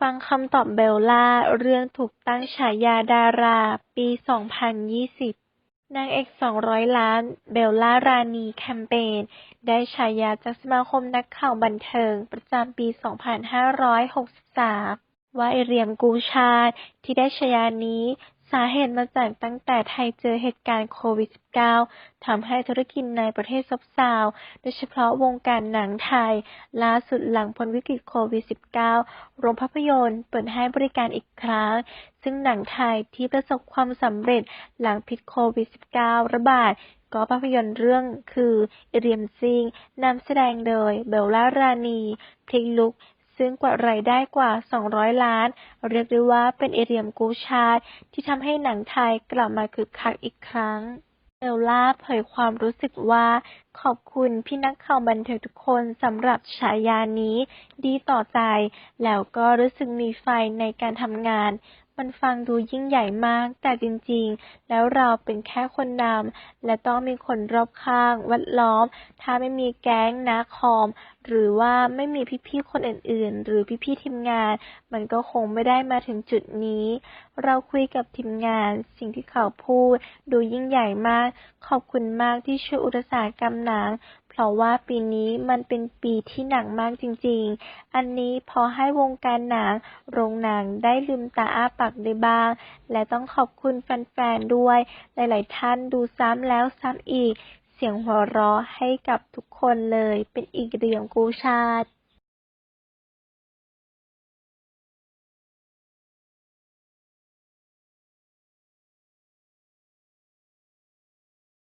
ฟังคำตอบเบลล่า เรื่องถูกตั้งฉายาดารา ปี 2020นางเอก200 ล้าน เบลล่ารานีแคมเปญได้ฉายาจากสมาคมนักข่าวบันเทิงประจำปี 2563 ว่าไอเรียมกูชาติที่ได้ฉายานี้ สาเหตุมาจากตั้งแต่ไทยเจอเหตุการณ์โควิด -19 ทำให้ธุรกิจในประเทศซบเซา โดยเฉพาะวงการหนังไทย ล่าสุดหลังพ้นวิกฤตโควิด -19 โรงภาพยนตร์เปิดให้บริการอีกครั้ง ซึ่งหนังไทยที่ประสบความสำเร็จหลังพิษโควิด -19 ระบาดก็ภาพยนตร์เรื่องคือเรียมซิงนำแสดงโดยเบลล่ารานีพลิกลุก ซึ่งกวาดรายได้กว่า 200 ล้าน เรียกได้ว่าเป็นเอเรียมกูชาติที่ทำให้หนังไทยกลับมาคึกคักอีกครั้งเบลล่าเผยความรู้สึกว่า ขอบคุณพี่นักข่าวบันเทิงทุกคนสำหรับฉายานี้ ดีต่อใจ แล้วก็รู้สึกมีไฟในการทำงาน มันฟังดูยิ่งใหญ่มาก แต่จริงๆ แล้วเราเป็นแค่คนนำและต้องมีคนรอบข้างแวดล้อม ถ้าไม่มีแก๊งนาคอม หรือว่าไม่มีพี่ๆ คนอื่นๆ หรือพี่ๆ ทีมงาน มันก็คงไม่ได้มาถึงจุดนี้ เราคุยกับทีมงาน สิ่งที่เขาพูด ดูยิ่งใหญ่มาก ขอบคุณมากที่ช่วยอุตสาหกรรมหนัง เพราะว่าปีนี้มันเป็นปีที่หนักมากจริงๆ อันนี้พอให้วงการหนัง โรงหนังได้ลืมตาอ้าปากได้บ้าง และต้องขอบคุณแฟนๆด้วย หลายๆท่านดูซ้ำแล้วซ้ำอีก เสียงหัวเราะให้กับทุกคนเลย เป็นอีกเรี่ยงกูชาติ